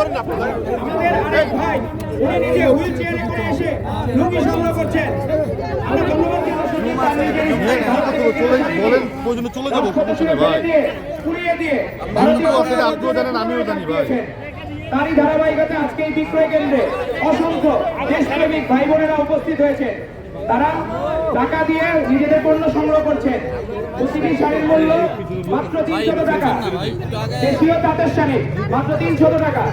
আমাদের আরেক ভাই উনি নিজে হুইল চেয়ারে করে এসে লুঙ্গি সংগ্রহ করছেন আমরা ধন্যবাদ জানাচ্ছি তার নিজের ইচ্ছায় ঘর থেকে চলে বলেন প্রয়োজনে চলে যাব সমস্যা ভাই দিয়ে, পুড়িয়ে দিয়ে হিন্দু আছে আপনিও জানেন আমিও জানি ভাই তারই ধারাবাহিকতা আজকে এই বিক্রয় কেন্দ্রে অসংখ্য দেশপ্রেমিক ভাই বোনেরা উপস্থিত হয়েছে তারা টাকা দিয়ে নিজেদের পণ্য সংগ্রহ করছেন প্রতিটি শাড়ির মূল্য মাত্র তিনশত টাকা। দেশীয় তাঁতের শাড়ি মাত্র তিনশত টাকা।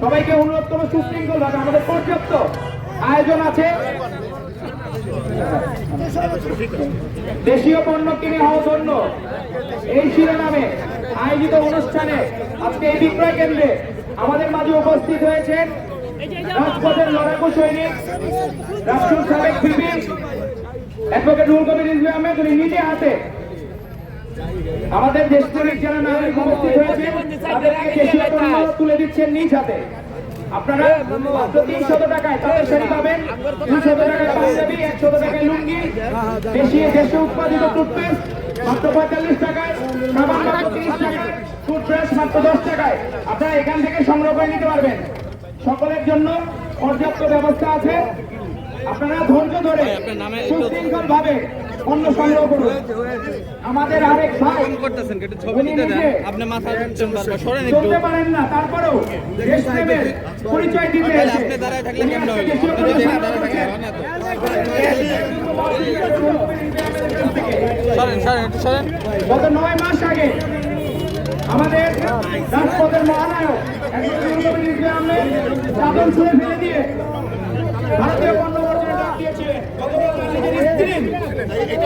সবাইকে অনুরোধ করব, সুশৃঙ্খল ভাবে। আমাদের পর্যাপ্ত আয়োজন আছে। দেশীয় পণ্য কিনে হওয়া ধন্য। এই শিরোনামে আয়োজিত অনুষ্ঠানে আজকে এই বিক্রয় কেন্দ্রে আমাদের মাঝে উপস্থিত হয়েছেন রাজপথের লড়াকু সৈনিক রাষ্ট্র সাবেক বিপি অ্যাডভোকেট রুল কবির উনি নিজে হাতে আমাদের যারা নাগরিক উপস্থিত হয়েছে তাদেরকে দেশীয় পণ্য তুলে দিচ্ছেন নিজ হাতে। আপনারা মাত্র তিনশত টাকায় তাদের শাড়ি পাবেন। দুশত টাকায় পাঞ্জাবি একশত টাকায় লুঙ্গি। দেশীয় দেশে উৎপাদিত টুথপেস্ট মাত্র পঁয়তাল্লিশ টাকায়। সাবান মাত্র তিরিশ টাকায় টুথব্রাশ মাত্র দশ টাকায়। আপনারা এখান থেকে সংগ্রহ করে নিতে পারবেন। সকলের জন্য পর্যাপ্ত ব্যবস্থা আছে। আপনারা ধৈর্য ধরে সুশৃঙ্খল ভাবে পণ্য সংগ্রহ করুন। আমাদের আরেক ভাই করতেছেন একটু ছবি নিতে দেন। আপনি মাথা দিচ্ছেন বারবার সরেন একটু। চলতে পারেন না তারপরেও দেশপ্রেমের পরিচয় দিতে এসে আপনি দাঁড়ায় থাকলে কেমন দেশীয় আপনি যদি দাঁড়ায় থাকলে সংগ্রহ না তো। করেছেন। সরেন সরেন একটু সরেন। গত নয় মাস আগে আমাদের রাজপথের মহানায়ক একজন চাদর ছুঁড়ে ফেলে দিয়ে ভারতীয় পণ্য বর্জনের ডাক দিয়েছিলেন গতকাল তার নিজের স্ত্রী ভালো শাড়ি ভারত থেকে আসা এই শাড়িটি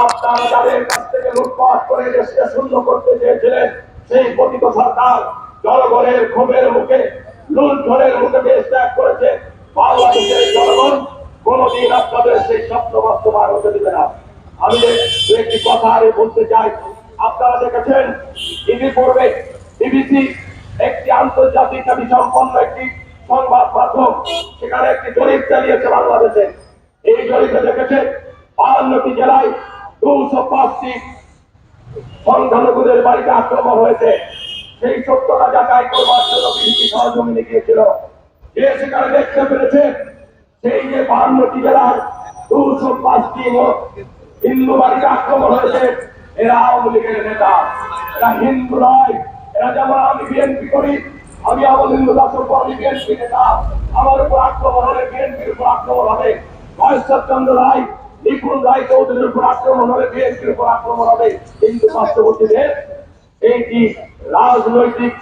আপনারা যাদের কাছ থেকে লুটপাট করে দেশকে শূন্য করতে চেয়েছিলেন, সেই পতিত সরকার জনগণের ক্ষোভের মুখে, লুণ্ঠনের মুখে দেশ ত্যাগ করেছে। বাংলাদেশের জনগণ কোনদিন আপনাদের সেই স্বপ্ন বাস্তবায়ন হতে দিবে না। আমি একটি কথা আরে বলতে চাই, আপনারা দেখেছেন ইতিপূর্বে বিবিসি একটি আন্তর্জাতিক খ্যাতি সম্পন্ন একটি সংবাদ মাধ্যম, সেখানে একটি জরিপ চালিয়েছে বাংলাদেশে। এই জরিপে দেখেছে বাহান্নটি জেলায় দুশো পাঁচটি সংখ্যালঘুদের বাড়িতে আক্রমণ হয়েছে। সেই সত্যটা যাচাই করবার জন্য বিএনপি সহযোগিতা গিয়েছিল যে সেখানে দেখতে পেরেছে, সেই যে বাহান্নটি জেলার দুশো পাঁচটি হিন্দু বাড়িতে আক্রমণ হয়েছে, এরা আওয়ামী লীগের নেতা। এরা হিন্দু নয়, এরা যেমন আমি বিএনপি করি, আমি আওয়ামী লীগ দাসের পর বিএনপি নেতা। আমার উপর আক্রমণ হলে বিএনপির উপর আক্রমণ হবে। মহেশ্বর চন্দ্র রায় নিপুণ রায় চৌধুরীর উপর আক্রমণ হবে, বিএনপির উপর আক্রমণ হবে। কিন্তু পার্শ্ববর্তীদের এইটি রাজনৈতিক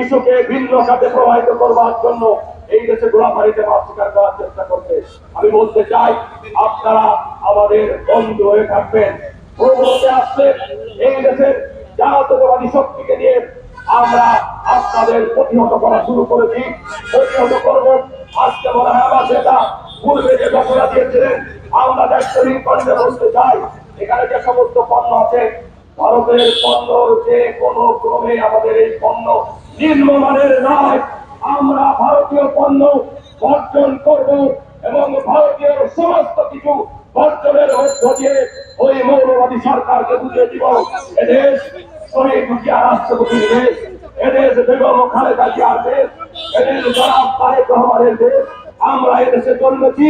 ইস্যুকে ভিন্ন খাতে প্রবাহিত করবার জন্য এই দেশে গোলাবাড়িতে মাছ করার চেষ্টা করছে। আমি বলতে চাই, আপনারা আমাদের বন্ধু হয়ে থাকবেন। আসলে এই দেশের জাতীয়তাবাদী শক্তিকে নিয়ে আমরা আপনাদের প্রতিহত করা শুরু করেছি। প্রতিহত করব, আজকে মনে হয় আমার সেটা পূর্বে যে ঘটনা দিয়েছিলেন, আমরা দেশপ্রেমিক কণ্ঠে বলতে চাই। এখানে যে সমস্ত পণ্য আছে, ভারতের পণ্য যে কোনো ক্রমে আমাদের এই পণ্য নিম্নমানের নয় আমরা ভারতীয় পণ্য বর্জন করব এবং ভারতীয় সমস্ত কিছু বর্জনের মধ্য দিয়ে ওই মৌলবাদী সরকারকে বুঝিয়ে দিব। এদেশ শহীদ জিয়া রাষ্ট্রপতির দেশ, এদেশ বেগম খালেদা জিয়ার দেশ, এদেশ জনাব তারেক রহমানের দেশ আমরা এদেশে জন্মেছি,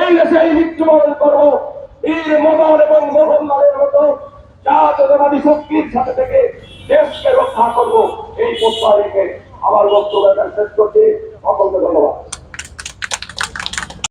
এই দেশে এই মৃত্যুবরণ করব। বীর মদন এবং মোহনলালের মতো জাতীয়তাবাদী শক্তির সাথে থেকে দেশকে রক্ষা করব। এই প্রস্তাব রেখে আমার বক্তব্য শেষ করছি। সকলকে ধন্যবাদ।